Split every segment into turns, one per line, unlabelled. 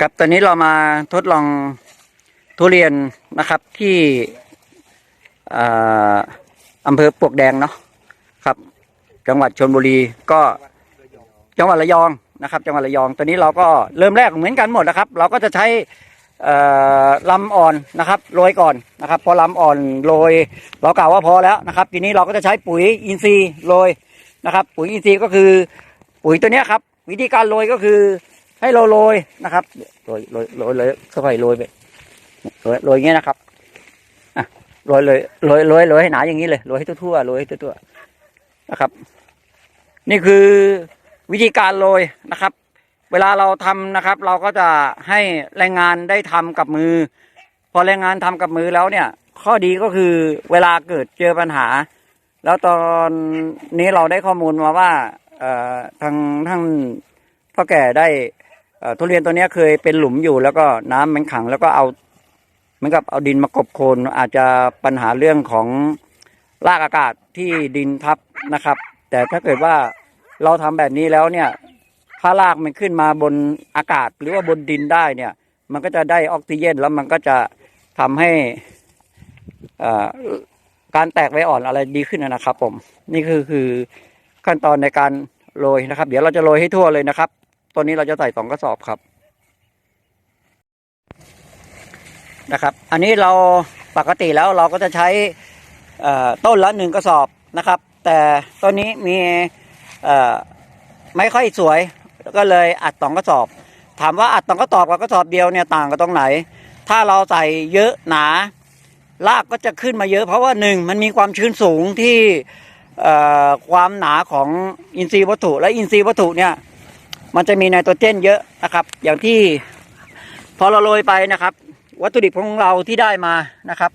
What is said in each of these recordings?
ครับตอนนี้เรามาทดลองทุเรียนนะครับที่อ่าอำเภอปลวกแดงเนาะครับ จังหวัดชนบุรีก็จังหวัดระยองนะครับ จังหวัดระยองตอนนี้เราก็เริ่มแรกเหมือนกันหมดนะครับ เราก็จะใช้เอ่อลำอ่อนนะครับโรยก่อนนะครับ พอลำอ่อนโรยเรากล่าวว่าพอแล้วนะครับ ทีนี้เราก็จะใช้ปุ๋ยอินทรีย์โรยนะครับ ปุ๋ยอินทรีย์ก็คือปุ๋ยตัวนี้ครับ วิธีการโรยก็คือ ให้เราโรยนะครับโรยโรยโรยเลยค่อยๆโรยไปโรยโรยอย่างเงี้ยนะครับอะโรยเลยโรยโรยโรยให้หนาอย่างนี้เลยโรยให้ทั่วๆโรยให้ทั่วๆนะครับ นี่คือวิธีการโรยนะครับ เวลาเราทำนะครับ เราก็จะให้แรงงานได้ทำกับมือ พอแรงงานทำกับมือแล้วเนี่ย ข้อดีก็คือเวลาเกิดเจอปัญหา แล้วตอนนี้เราได้ข้อมูลมาว่าทางท่านพ่อแก่ได้ ทุเรียนตัวนี้เคยเป็นหลุมอยู่ แล้วก็น้ำมันขัง แล้วก็เอาเหมือนกับเอาดินมากบโคลนอาจจะปัญหาเรื่องของรากอากาศที่ดินทับนะครับ แต่ถ้าเกิดว่าเราทำแบบนี้แล้วเนี่ยถ้ารากมันขึ้นมาบนอากาศหรือว่าบนดินได้เนี่ย มันก็จะได้ออกซิเจนแล้วมันก็จะทำให้การแตกใบอ่อนอะไรดีขึ้นนะครับ ผม นี่คือคือขั้นตอนในการโรยนะครับ เดี๋ยวเราจะโรยให้ทั่วเลยนะครับ ตัวนี้เราจะใส่สองกระสอบครับนะครับ อันนี้เราปกติแล้วเราก็จะใช้ต้นละหนึ่งกระสอบนะครับ แต่ต้นนี้มีไม่ค่อยสวยก็เลยอัดสองกระสอบ ถามว่าอัดสองกระสอบกับกระสอบเดียวเนี่ยต่างกันตรงไหน ถ้าเราใส่เยอะหนารากก็จะขึ้นมาเยอะ เพราะว่าหนึ่งมันมีความชื้นสูงที่ความหนาของอินทรีย์วัตถุ และอินทรีย์วัตถุเนี่ย มันจะมีไนโตรเจนเยอะนะครับ อย่างที่พอเราโรยไปนะครับ วัตถุดิบของเราที่ได้มานะครับ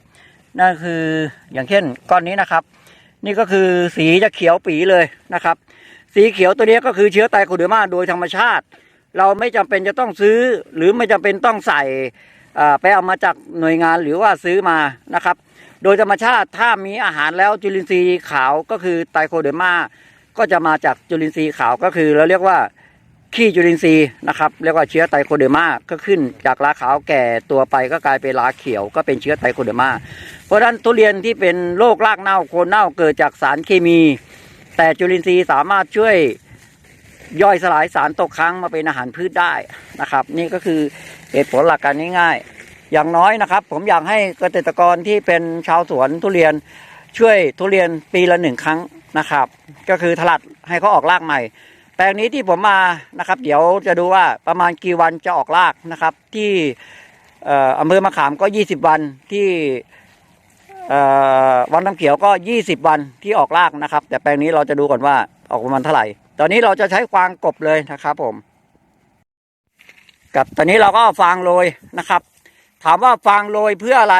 นั่นคืออย่างเช่นก้อนนี้นะครับ นี่ก็คือสีจะเขียวปีเลยนะครับ สีเขียวตัวนี้ก็คือเชื้อไตโคเดอร์มาโดยธรรมชาติ เราไม่จำเป็นจะต้องซื้อ หรือไม่จำเป็นต้องใส่ไปเอามาจากหน่วยงานหรือว่าซื้อมานะครับ โดยธรรมชาติถ้ามีอาหารแล้วจุลินทรีย์ขาวก็คือไตโคเดอร์มาก็จะมาจากจุลินทรีย์ขาวก็คือเราเรียกว่า ขี้จุลินทรีย์นะครับเรียกว่าเชื้อไตโคเดอร์มาก็ขึ้นจากราขาวแก่ตัวไปก็กลายเป็นราเขียว ก็เป็นเชื้อไตโคเดอร์มาเพราะฉะนั้นทุเรียนที่เป็นโรครากเน่าโคนเน่าเกิดจากสารเคมี แต่จุลินทรีย์สามารถช่วยย่อยสลายสารตกค้างมาเป็นอาหารพืชได้นะครับ นี่ก็คือเหตุผลหลักการง่ายๆ อย่างน้อยนะครับ ผมอยากให้เกษตรกรที่เป็นชาวสวนทุเรียนช่วยทุเรียนปีละหนึ่งครั้งนะครับ ก็คือถลัดให้เขาออกรากใหม่ แปลงนี้ที่ผมมานะครับ เดี๋ยวจะดูว่าประมาณกี่วันจะออกรากนะครับ ที่เอ่ออำเภอมะขามก็ 20 วันที่วังน้ำเขียวก็ 20 วันที่ออกรากนะครับ แต่แปลงนี้เราจะดูก่อนว่าออกประมาณเท่าไหร่ ตอนนี้เราจะใช้ฟางกบเลยนะครับผม กับตอนนี้เราก็ฟางโรยนะครับ ถามว่าฟางโรยเพื่ออะไร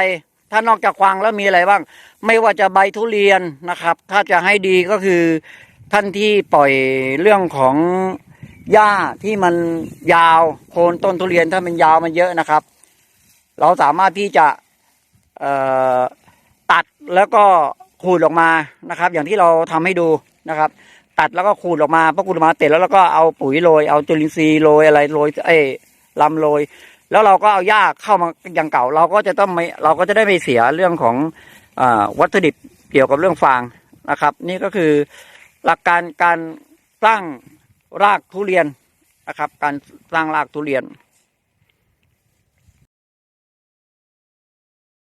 ถ้านอกจากฟางแล้วมีอะไรบ้าง ไม่ว่าจะใบทุเรียนนะครับ ถ้าจะให้ดีก็คือ ท่านที่ปล่อยเรื่องของหญ้าที่มันยาวโคนต้นทุเรียนถ้ามันยาวมันเยอะนะครับ เราสามารถที่จะตัดแล้วก็ขูดออกมานะครับ อย่างที่เราทำให้ดูนะครับ ตัดแล้วก็ขูดออกมาพอขูดออกมาเสร็จแล้วเราก็เอาปุ๋ยโรยเอาจุลินทรีย์โรยอะไรโรยเอ้ลำโรยแล้วเราก็เอาหญ้าเข้ามาอย่างเก่า เราก็จะต้องไม่เราก็จะได้ไม่เสียเรื่องของอวัตถุดิบเกี่ยวกับเรื่องฟางนะครับ นี่ก็คือ หลักการการสร้างรากทุเรียนนะครับ การสร้างรากทุเรียน